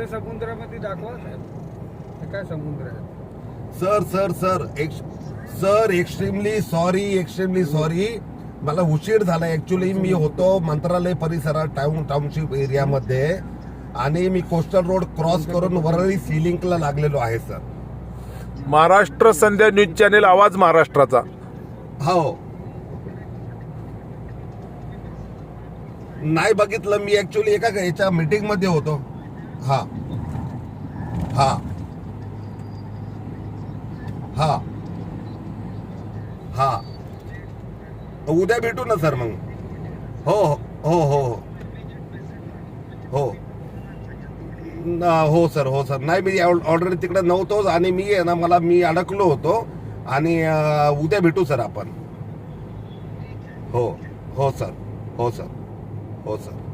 एवढे समुद्रामध्ये दाखवा साहेब. हे काय समुद्र आहे? सर सर सर एक sir extremely sorry extremely sorry मला उशीर झाला. ऍक्च्युली मी होतो मंत्रालय परिसरात टाउन टाउनशिप एरियामध्ये आणि मी कोस्टल रोड क्रॉस करून वरळी सिलिंकला लागलेलो आहे sir. Maharashtra Sandhya news channel आवाज महाराष्ट्राचा. हो. नाही बघितलं मी ऍक्च्युली एका याच्या मीटिंगमध्ये होतो. हा. हा. हा. हा. उद्या भेटू ना सर मग. हो हो हो हो हो. हो. हो सर हो सर. नाही मी ऑलरेडी तिकडे नव्हतोच आणि मी आहे ना मला मी अडकलो होतो आणि उद्या भेटू सर आपण. हो. हो सर. हो सर. हो सर.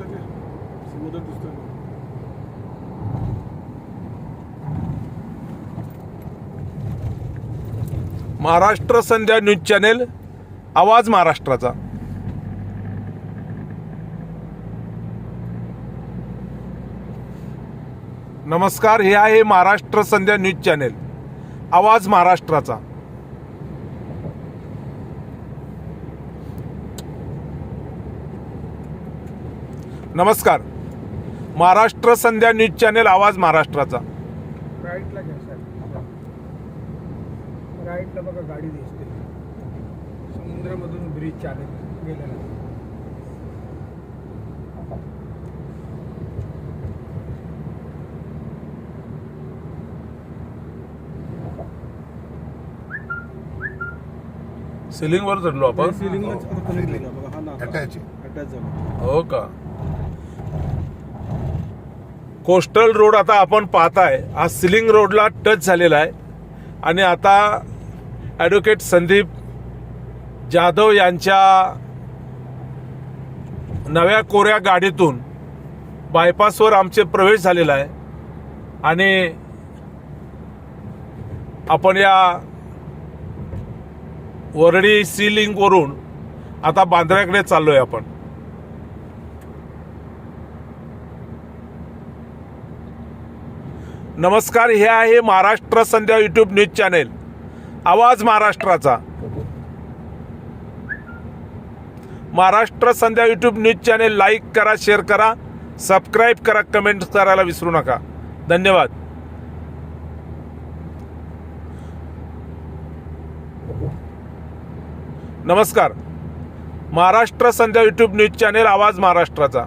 लेफ्टला ते. समुद्र दिसतोय महाराष्ट्र संध्या न्यूज चॅनेल आवाज महाराष्ट्राचा. नमस्कार हे आहे महाराष्ट्र संध्या न्यूज चॅनेल आवाज महाराष्ट्राचा. नमस्कार. महाराष्ट्र संध्या न्यूज चॅनेल आवाज महाराष्ट्राचा. राईटला घ्या साहेब. राईटला बघा गाडी दिसते. समुद्रामधून ब्रिज चालेल गेलेला सिलिंगवर चढलो आपण. Attach. अटॅच झाला. हो का? कोस्टल रोड आता आपण पाहताय. हा सिलिंग रोडला टच झालेला आहे. आणि आता ॲडव्होकेट संदीप जाधव यांच्या नव्या कोऱ्या गाडीतून बायपासवर आमचे प्रवेश झालेला आहे. आणि आपण या वरडी सी लिंकवरून आता बांद्र्याकडे चाललो आहे आपण. नमस्कार हे आहे Maharashtra Sandhya YouTube news channel आवाज महाराष्ट्राचा. Maharashtra Sandhya YouTube news channel like करा शेअर करा सबस्क्राईब करा कमेंट करायला विसरू नका. धन्यवाद. नमस्कार. Maharashtra Sandhya YouTube news channel आवाज महाराष्ट्राचा.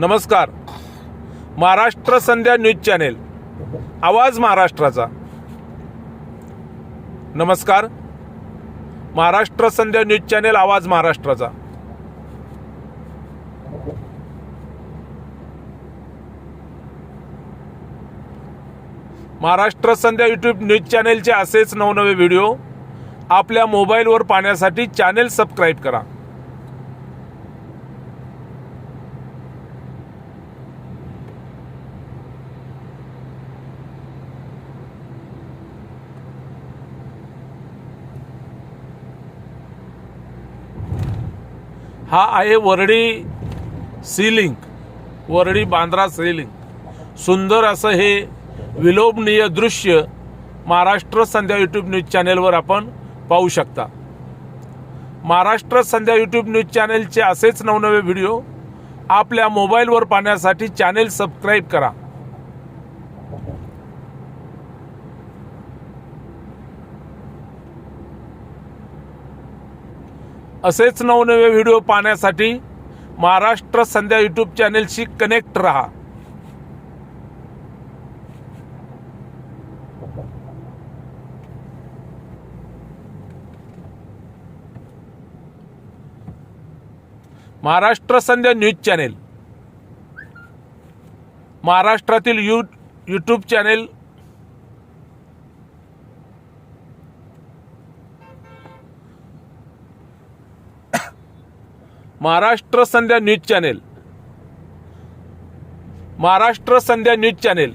नमस्कार. Maharashtra Sandhya news channel. आवाज महाराष्ट्राचा. नमस्कार. महाराष्ट्र संध्या न्यूज चॅनेल आवाज महाराष्ट्राचा. महाराष्ट्र संध्या यूट्यूब न्यूज चॅनेलचे असेच नवनवे व्हिडिओ आपल्या मोबाईलवर पाहण्यासाठी चॅनेल सबस्क्राईब करा. हा आहे Worli sea link Worli Bandra sea link. सुंदर असं हे विलोभनीय दृश्य महाराष्ट्र संध्या यूट्यूब न्यूज चॅनेलवर आपण पाहू शकता. महाराष्ट्र संध्या यूट्यूब न्यूज चॅनेलचे असेच नवनवे व्हिडिओ आपल्या मोबाईलवर पाहण्यासाठी चॅनेल सबस्क्राईब करा. असेच नवनवे व्हिडिओ पाहण्यासाठी महाराष्ट्र संध्या यूट्यूब चॅनेलशी कनेक्ट रहा. Maharashtra Sandhya news channel. महाराष्ट्रातील you YouTube channel Maharashtra Sandhya news channel. Maharashtra Sandhya news channel.